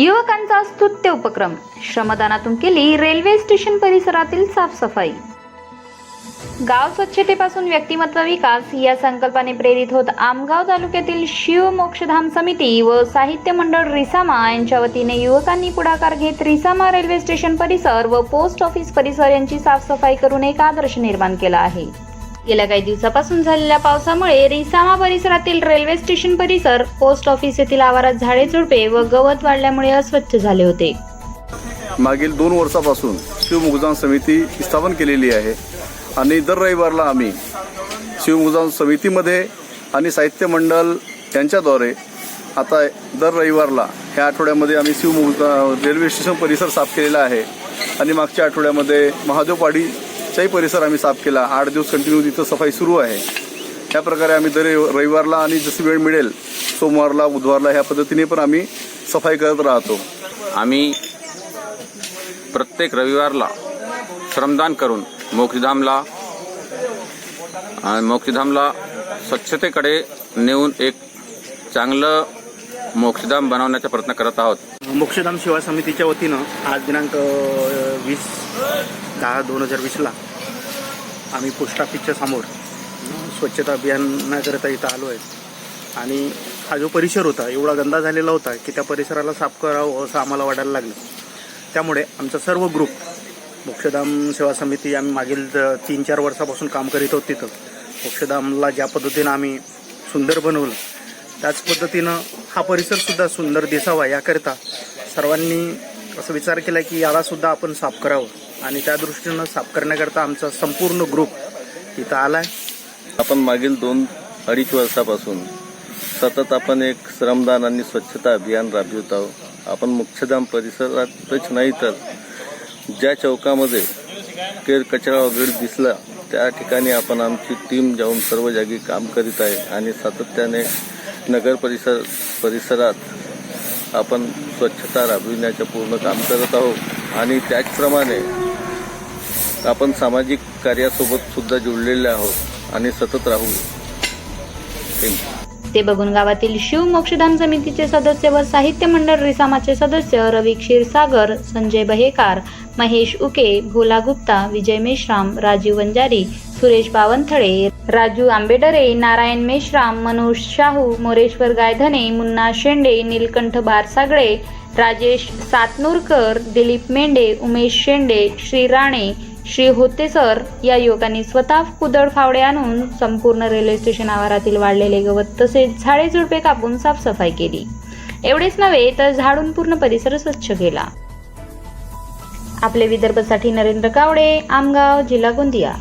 युवकांचा स्तुत्य उपक्रम. श्रमदानातून केली रेल्वे स्टेशन परिसरातील साफसफाई. गाव स्वच्छतेपासून व्यक्तिमत्व विकास या संकल्पाने प्रेरित होत आमगाव तालुक्यातील शिव मोक्षधाम समिती व साहित्य मंडळ रिसामा यांच्या वतीने युवकांनी पुढाकार घेत रिसामा रेल्वे स्टेशन परिसर व पोस्ट ऑफिस परिसर यांची साफसफाई करून एक आदर्श निर्माण केला आहे. गेल्या काही दिवसापासून झालेल्या पावसामुळे रिसामा परिसरातील रेल्वे स्टेशन परिसर पोस्ट ऑफिस येथील आवारात झाडे झुडपे व गवत वाढल्यामुळे अस्वच्छ झाले होते. मागील दोन वर्षापासून शिवमुगजान समिती स्थापन केलेली आहे आणि दर रविवारला आम्ही शिवमुगजान समितीमध्ये आणि साहित्य मंडळ यांच्याद्वारे आता दर रविवारला ह्या आठवड्यामध्ये आम्ही शिवमुगजा रेल्वे स्टेशन परिसर साफ केलेला आहे. आणि मागच्या आठवड्यामध्ये महादेवपाडी महादेवपाडीचाही परिसर आम्ही साफ केला आठ दिवस कंटिन्यू तिथं सफाई सुरू आहे. या प्रकारे आम्ही दर रविवारला आणि जशी वेळ मिळेल सोमवारला बुधवारला ह्या पद्धतीने पण आम्ही सफाई करत राहतो. आम्ही प्रत्येक रविवारला श्रमदान करून मोक्षधामला आणि मोक्षधामला स्वच्छतेकडे नेऊन एक चांगलं मोक्षधाम बनवण्याचा प्रयत्न करत आहोत. मोक्षधाम सेवा समितीच्या वतीनं आज दिनांक वीस दहा दोन हजार वीसला आम्ही पोस्ट ऑफिसच्या समोर स्वच्छता अभियानाकरिता इथं आलो आहे. आणि हा जो परिसर होता एवढा गंदा झालेला होता की त्या परिसराला साफ करावं असं आम्हाला वाटायला लागलं. त्यामुळे आमचा सर्व ग्रुप मोक्षधाम सेवा समिती आम्ही मागील तीन चार वर्षापासून काम करीत आहोत तिथं. मोक्षधामला ज्या पद्धतीनं आम्ही सुंदर बनवलं त्याच पद्धतीनं हा परिसरसुद्धा सुंदर दिसावा याकरिता सर्वांनी असं विचार केला की यालासुद्धा आपण साफ करावं. आणि त्या दृष्टीनं साफ करण्याकरता आमचा संपूर्ण ग्रुप इथं आला आहे आपण मागील दोन अडीच वर्षापासून सतत आपण एक श्रमदान आणि स्वच्छता अभियान राबवित आहोत. आपण मुख्यधाम परिसरातच नाही तर ज्या चौकामध्ये केर कचरा वगैरे दिसला त्या ठिकाणी आपण आमची टीम जाऊन सर्व जागी काम करीत आहे आणि सातत्याने नगर परिसर परिसरात आपण स्वच्छता राबविण्याचं पूर्ण काम करत आहोत. आणि त्याचप्रमाणे आपण सामाजिक कार्यासोबत सुद्धा जुळलेले आहोत आणि सतत राहू. ते बघून गावातील शिव मोक्षधाम समितीचे सदस्य व साहित्य मंडळ रिसामाचे सदस्य रवी क्षीरसागर संजय बहेकार महेश उके भोला गुप्ता विजय मेश्राम राजीव वंजारी सुरेश बावनथळे राजू आंबेडरे नारायण मेश्राम मनोज शाहू मोरेश्वर गायधने मुन्ना शेंडे नीलकंठ बारसागळे राजेश सातनूरकर दिलीप मेंढे उमेश शेंडे श्री राणे श्री होते सर या युवकांनी स्वतः कुदळ फावडे आणून संपूर्ण रेल्वे स्टेशन आवारातील वाढलेले गवत तसेच झाडे झुडपे कापून साफसफाई केली. एवढेच नव्हे तर झाडून पूर्ण परिसर स्वच्छ केला. आपले विदर्भसाठी नरेंद्र कावडे आमगाव जिल्हा गोंदिया.